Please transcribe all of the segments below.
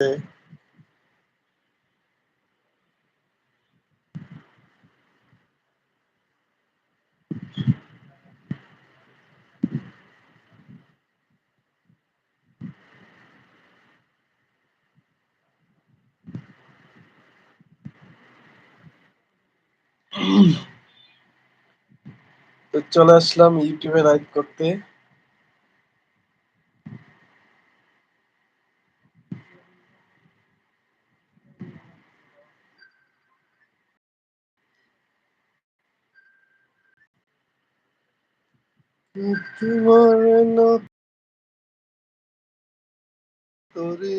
তো চলে আসলাম ইউটিউবে লাইভ করতে তোমার না তোরে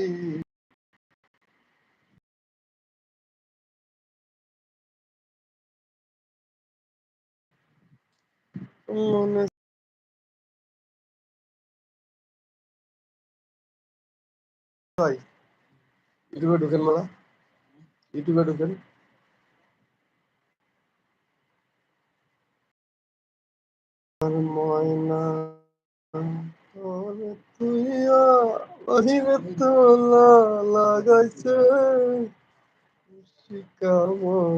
মনে ইউটিউবে ঢুকেন মালা? ইউটিউবে ঢুকেন? আর ময়না তোরে তোলা লাগাইছে। শিকামন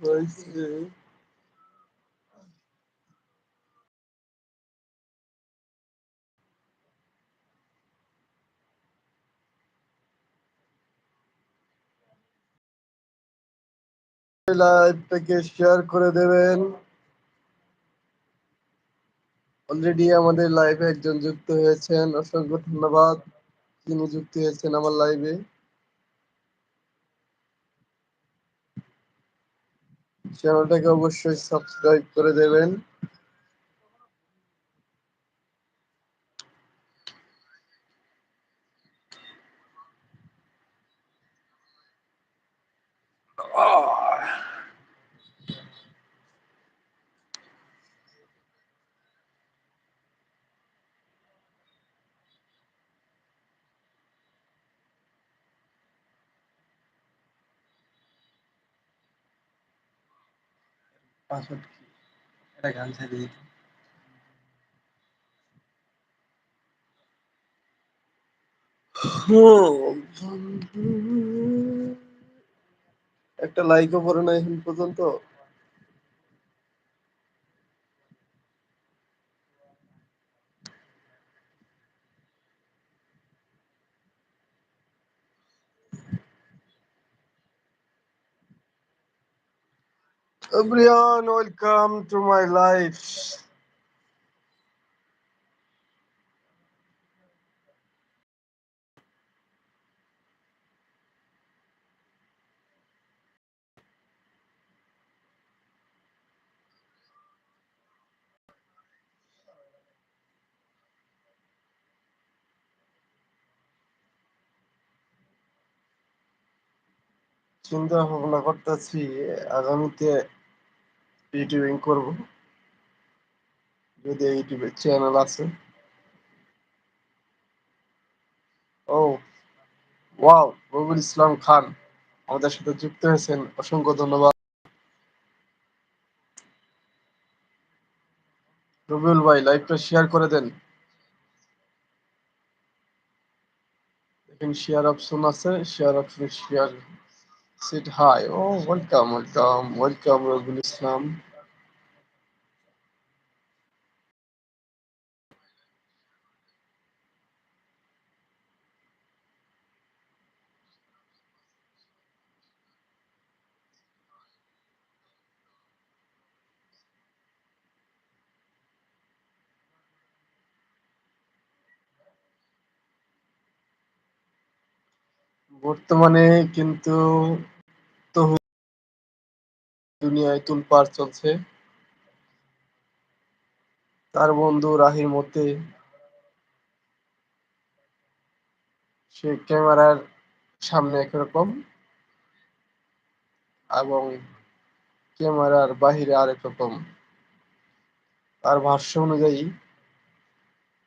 পাইছে। লাইভটাকে শেয়ার করে দেবেন। অলরেডি আমাদের লাইভে একজন যুক্ত হয়েছেন, অসংখ্য ধন্যবাদ। তিনি যুক্ত হয়েছেন আমার লাইভে চ্যানেলটাকে অবশ্যই সাবস্ক্রাইব করে দেবেন। পাসওয়ার্ড কি? এটা গান ছেড়ে দিয়ে একটা লাইকও পরে নাই এখন পর্যন্ত। Everyone, welcome to my life. চিন্তা ভাবনা করতেছি আগামীতে ইউটিউবিং করব। যদি ইউটিউবে চ্যানেল আছে। ও, ওয়াও, রবিউল ইসলাম খান। আমাদের সাথে যুক্ত হয়েছেন। অসংখ্য ধন্যবাদ। রবিউল ভাই লাইভটা শেয়ার করে দেন। দেখেন শেয়ার অপশন আছে শেয়ার অপশন শেয়ার সিট হাই ও welcome welcome welcome Rabiul Islam বর্তমানে কিন্তু তহু দুনিয়ায় তুলপার চলছে। তার বন্ধু রাহির মধ্যে সে ক্যামেরার সামনে একরকম এবং ক্যামেরার বাহিরে আরেক রকম। তার ভাষ্য অনুযায়ী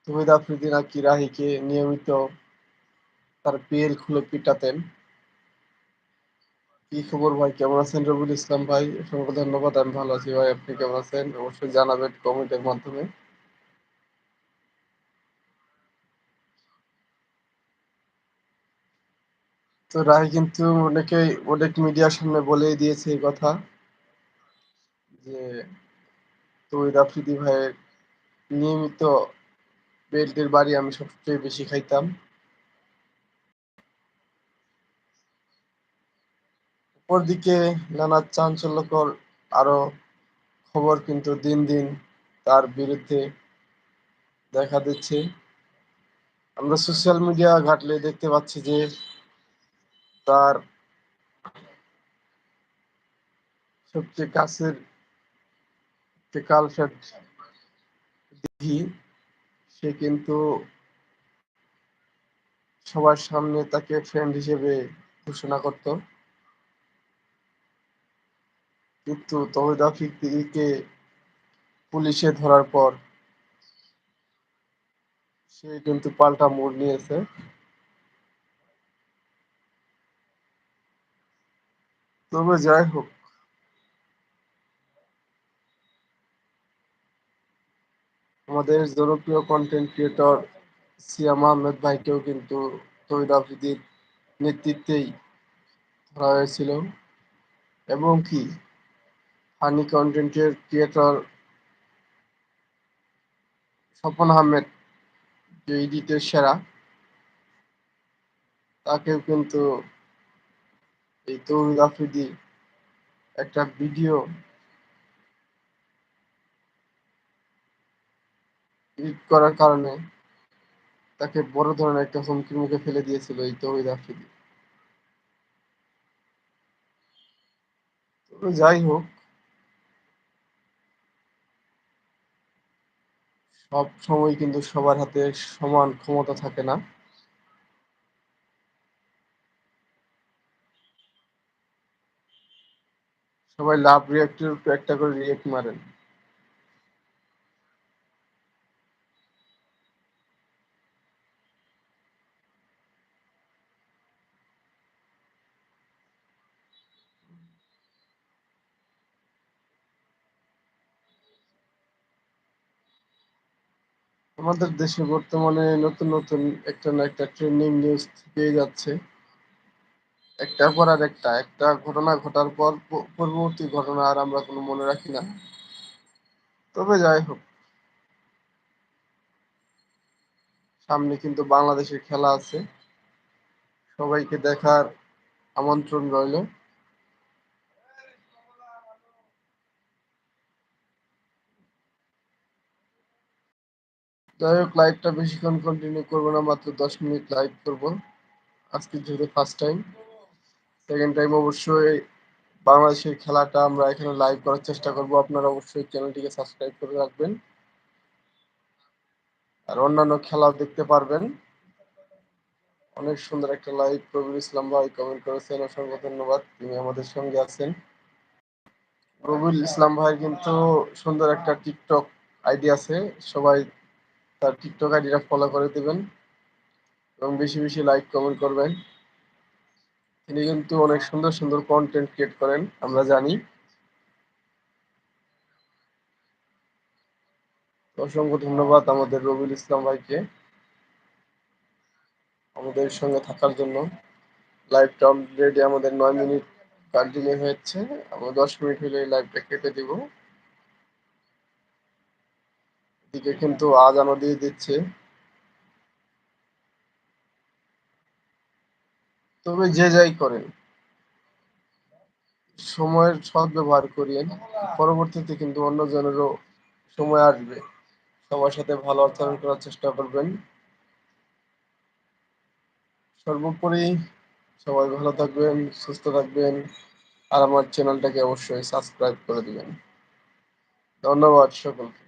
তহিদ আফ্রিদি নাকি রাহিকে নিয়মিত তার পিএল খুলে পিটাতেন? কি খবর ভাই? কেমন আছেন রবিউল ইসলাম ভাই? অসংখ্য ধন্যবাদ, আমি ভালো আছি ভাই। আপনি কেমন আছেন? অবশ্যই জানাবেন কমেন্টের মাধ্যমে। তো রায় কিন্তু অনেকে, অনেক মিডিয়ার সামনে বলেই দিয়েছে এই কথা যে, তৈর আফ্রিদি ভাইয়ের নিয়মিত বেল্টের বাড়ি আমি সবচেয়ে বেশি খাইতাম। অপরদিকে নানা চাঞ্চল্যকর আরও খবর কিন্তু দিন দিন তার বিরুদ্ধে দেখা দিচ্ছে। আমরা সোশ্যাল মিডিয়া ঘাটলে দেখতে পাচ্ছি যে তার সবচেয়ে কাছের দিঘি, সে কিন্তু সবার সামনে তাকে ফ্রেন্ড হিসেবে ঘোষণা করত। কিন্তু তহিদ আফ্রিদিকে পুলিশে ধরার পর সে কিন্তু পাল্টা মোড় নিয়েছে। তবে যাই হোক, আমাদের জনপ্রিয় কন্টেন্ট ক্রিয়েটর সিয়াম আহমেদ ভাইকেও কিন্তু তহিদ আফ্রিদির নেতৃত্বেই ধরা হয়েছিল। এবং কি? ফানি কন্টেন্টের ক্রিয়েটর স্বপন আহমেদ যে এডিটের সেরা। তাকেও কিন্তু এই তৌহিদ আফ্রিদি একটা ভিডিও এডিট করার কারণে তাকে বড় ধরনের একটা হুমকির মুখে ফেলে দিয়েছিল এই তৌহিদ আফ্রিদি। যাই হোক সব সময় কিন্তু সবার হাতে সমান ক্ষমতা থাকে না। সবাই লাভ রিয়েক্টের একটা করে রিয়েক্ট মারেন। আমাদের দেশে বর্তমানে নতুন নতুন একটা না একটা ট্রেন্ডিং নিউজ পেয়ে যাচ্ছে। একটা পর আর একটা একটা ঘটনা ঘটার পর পরবর্তী ঘটনা আর আমরা কোনো মনে রাখি না। তবে যাই হোক। সামনে কিন্তু বাংলাদেশের খেলা আছে। সবাইকে দেখার আমন্ত্রণ রইল। যাই হোক লাইভটা বেশিক্ষণ কন্টিনিউ করব না, মাত্র দশ মিনিট লাইভ করব। আজকে যেহেতু ফার্স্ট টাইম সেকেন্ড টাইম অবশ্যই বাংলাদেশের খেলাটা আমরা এখানে লাইভ করার চেষ্টা করব। আপনারা অবশ্যই চ্যানেলটিকে সাবস্ক্রাইব করে রাখবেন। আর অন্যান্য খেলাও দেখতে পারবেন। অনেক সুন্দর একটা লাইভ রবিউল ইসলাম ভাই কমেন্ট করেছেন, অসংখ্য ধন্যবাদ। তিনি আমাদের সঙ্গে আছেন। রবিউল ইসলাম ভাই কিন্তু সুন্দর একটা টিকটক আইডি আছে। সবাই তার টিকটক আইডিটা ফলো করে দেবেন এবং বেশি বেশি লাইক কমেন্ট করবেন। তিনি কিন্তু অনেক সুন্দর সুন্দর কন্টেন্ট ক্রিয়েট করেন, আমরা জানি। অসংখ্য ধন্যবাদ আমাদের রবিউল ইসলাম ভাইকে আমাদের সঙ্গে থাকার জন্য। লাইভটা অলরেডি আমাদের নয় মিনিট কন্টিনিউ হয়েছে। আমরা দশ মিনিট হলে লাইভটা কেটে দিব। এদিকে কিন্তু আজানও দিয়ে দিচ্ছে। তবে যে যাই করেন, সময়ের সৎ ব্যবহার করিয়েন, পরবর্তীতে কিন্তু অন্যজনেরও সময় আসবে। সবার সাথে ভালো আচরণ করার চেষ্টা করবেন। সর্বোপরি সবাই ভালো থাকবেন, সুস্থ থাকবেন, আর আমার চ্যানেলটাকে অবশ্যই সাবস্ক্রাইব করে দিবেন। ধন্যবাদ সকলকে।